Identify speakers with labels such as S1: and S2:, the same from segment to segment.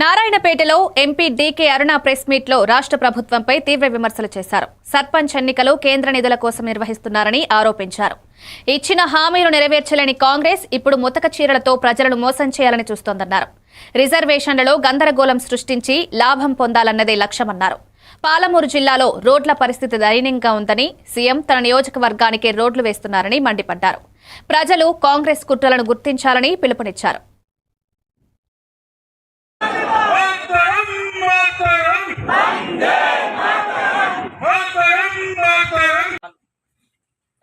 S1: నారాయణపేటలో MP DK Aruna press మీట్లో రాష్ట్ర ప్రభుత్వంపై తీవ్ర విమర్శలు చేశారు. సర్పంచ్ ఎన్నికలు కేంద్ర నిధుల కోసం నిర్వహిస్తున్నారని ఆరోపించారు. ఇచ్చిన హామీలు నెరవేర్చలేని కాంగ్రెస్ ఇప్పుడు ముతక చీరలతో ప్రజలను మోసం చేయాలని చూస్తోందన్నారు. రిజర్వేషన్లలో గందరగోళం సృష్టించి లాభం పొందాలన్నదే లక్ష్యమన్నారు. పాలమూరు జిల్లాలో రోడ్ల పరిస్థితి దయనీయంగా ఉందని సీఎం తన నియోజకవర్గానికే రోడ్లు వేస్తున్నారని మండిపడ్డారు. ప్రజలు కాంగ్రెస్ కుట్రలను గుర్తించాలని పిలుపునిచ్చారు.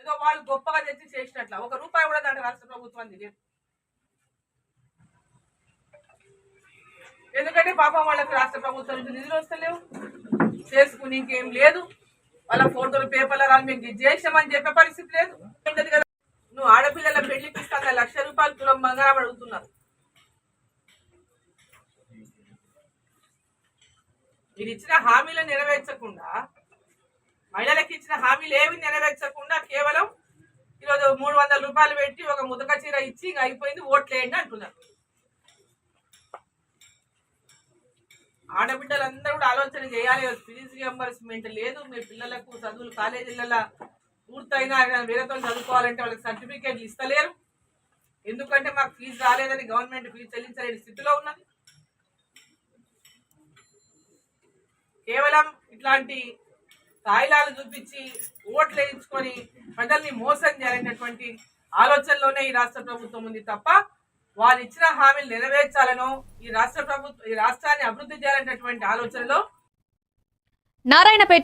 S2: ఏదో వాళ్ళు గొప్పగా తెచ్చి చేసినట్ల. ఒక రూపాయి కూడా దాంట్లో రాష్ట్ర ప్రభుత్వం లేదు ఎందుకంటే పాపం వాళ్ళకి రాష్ట్ర ప్రభుత్వం నుంచి నిధులు వస్తలేవు. చేసుకుని ఇంకేం లేదు. వాళ్ళ ఫోటోలు పేపర్ల రాని మేము ఇది చేసామని చెప్పే పరిస్థితి లేదు. ఉండదు కదా. నువ్వు ఆడపిల్లల పెళ్ళికి ఇస్తాను లక్ష రూపాయలు తులం బంగారం అడుగుతున్నారు. మీరు ఇచ్చిన హామీలు నెరవేర్చకుండా ప్రజలకు ఇచ్చిన హామీలు ఏవి నెరవేర్చకుండా కేవలం ఈరోజు మూడు వందల రూపాయలు పెట్టి ఒక ముదక చీర ఇచ్చి ఇంకా అయిపోయింది ఓట్లు వేయండి అంటున్నారు. ఆడబిడ్డలందరూ కూడా ఆలోచన చేయాలి ఫీజు రియంబర్స్మెంట్ లేదు మీ పిల్లలకు చదువులు కాలేజీలలో పూర్తయినా వేరేతో చదువుకోవాలంటే వాళ్ళకి సర్టిఫికేట్లు ఇస్తలేరు. ఎందుకంటే మాకు ఫీజు రాలేదని గవర్నమెంట్ ఫీజు చెల్లించలేని స్థితిలో ఉన్నది. కేవలం ఇట్లాంటి తాయిలాలు చూపించి ఓట్లు వేయించుకొని ప్రజల్ని మోసం చేయాలనేటువంటి ఆలోచనలోనే ఈ రాష్ట్ర ప్రభుత్వం ఉంది తప్ప వారు ఇచ్చిన హామీలు నెరవేర్చాలను ఈ రాష్ట్ర ప్రభుత్వం ఈ రాష్ట్రాన్ని అభివృద్ధి చేయాలనేటువంటి ఆలోచనలో
S1: నారాయణపేట